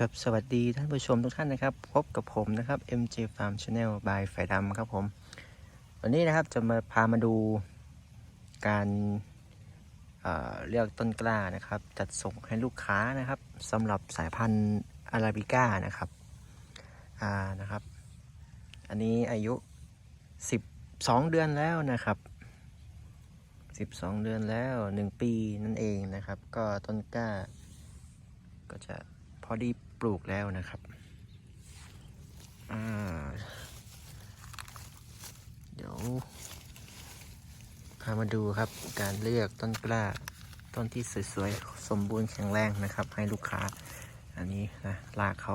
ครับ สวัสดีท่านผู้ชมทุกท่านนะครับ พบกับผมนะครับ MJ Farm Channel by ไฟดำครับผม วันนี้นะครับจะมาพามาดูการเเลือกต้นกล้านะครับ จัดส่งให้ลูกค้านะครับสำหรับสายพันธุ์อาราบิก้านะครับอ่านะครับ อันนี้อายุ 12 เดือนแล้วนะครับ 12 เดือนแล้ว 1 ปีนั่นเองนะครับ ก็ต้นกล้าก็จะ พอดีปลูกแล้วนะครับเดี๋ยวพามาดูครับการเลือกต้นกล้า ต้นที่สวยๆ สมบูรณ์แข็งแรงนะครับ ให้ลูกค้า อันนี้นะรากเขา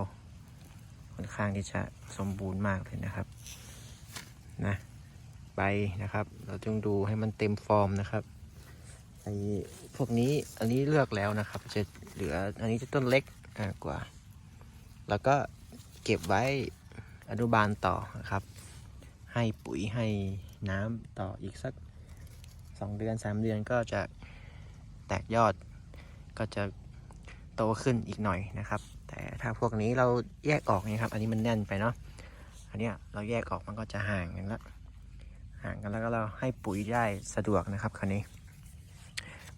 ค่อนข้างที่จะสมบูรณ์มากเลยนะครับนะใบนะครับ เราต้องดูให้มันเต็มฟอร์มนะครับไอ้พวกนี้อันนี้เลือกแล้วนะครับ จะเหลืออันนี้จะต้นเล็ก กว่า แล้วก็เก็บไว้อนุบาลต่อนะครับ ให้ปุ๋ยให้น้ำต่ออีกสักสองเดือนสามเดือนก็จะแตกยอดก็จะโตขึ้นอีกหน่อยนะครับ แต่ถ้าพวกนี้เราแยกออกนี่ครับ อันนี้มันแน่นไปเนาะอันนี้เราแยกออกมันก็จะห่างกันละห่างกันแล้วก็เราให้ปุ๋ยได้สะดวกนะครับคราวนี้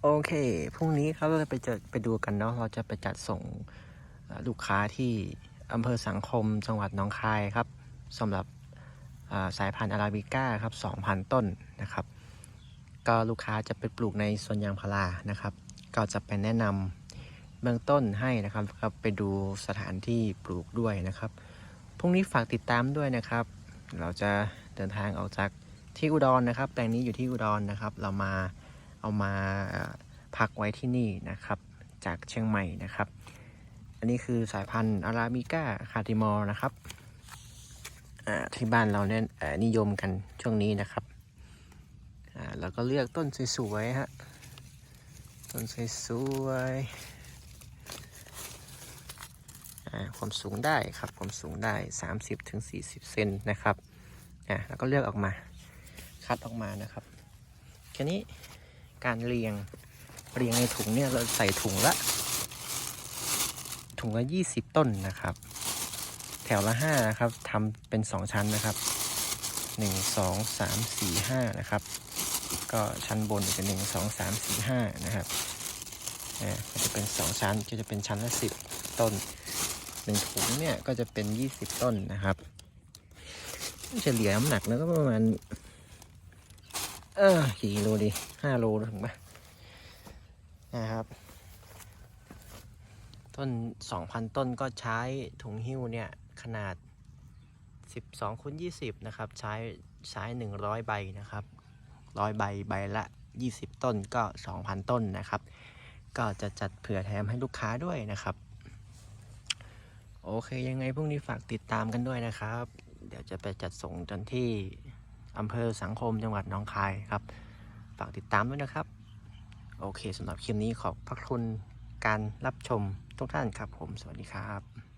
โอเคพรุ่งนี้ครับเราจะไปเจอไปดูกันเนาะเราจะไปจัดส่ง ลูกค้าที่อำเภอสังคมจังหวัดหนองคายครับสำหรับสายพันธุ์อาราบิก้าครับ 2,000 ต้นนะครับ ก็ลูกค้าจะไปปลูกในสวนยางพารานะครับ ก็จะไปแนะนำเบื้องต้นให้นะครับครับไปดูสถานที่ปลูกด้วยนะครับพรุ่งนี้ฝากติดตามด้วยนะครับ เราจะเดินทางออกจากที่อุดรนะครับ แปลงนี้อยู่ที่อุดรนะครับ เรามาเอามาพักไว้ที่นี่นะครับ จากเชียงใหม่นะครับ อันนี้คือสายพันธุ์อาราบิก้าคาติมอร์นะครับที่บ้านเราเนี่ยนิยมกันช่วงนี้นะครับแล้วก็เลือกต้นสวยๆฮะต้นสวยๆความสูงได้ครับความสูงได้ 30-40ถึง40เซนนะครับแล้วก็เลือกออกมาคัดออกมานะครับแค่นี้การเรียงเรียงในถุงเนี่ยเราใส่ถุงละ ถุงละยี่สิบต้นนะครับ แถวละห้านะครับทำเป็นสองชั้นนะครับหนึ่งสองสามสี่ห้านะครับ ก็ชั้นบนจะหนึ่งสองสามสี่ห้านะครับอ่าก็จะเป็นสองชั้นก็จะเป็นชั้นละสิบต้นหนึ่งถุงเนี่ยก็จะเป็นยี่สิบต้นนะครับเฉลี่ยน้ำหนักแล้วก็ประมาณ เออกี่โลดีห้าโลถึงปะนะครับ ต้นสองพันต้นก็ใช้ถุงหิ้วเนี่ย ขนาดสิบสองคูณยี่สิบนะครับ ใช้ใช้หนึ่งร้อยใบนะครับร้อยใบใบละยี่สิบต้นก็สองพันต้นนะครับ ก็จะจัดเผื่อแถมให้ลูกค้าด้วยนะครับ โอเคยังไงพรุ่งนี้ฝากติดตามกันด้วยนะครับ เดี๋ยวจะไปจัดส่งจนที่อำเภอสังคมจังหวัดหนองคายครับ ฝากติดตามด้วยนะครับ โอเคสำหรับคลิปนี้ขอบพระคุณการรับชม ทุกท่านครับผม สวัสดีครับ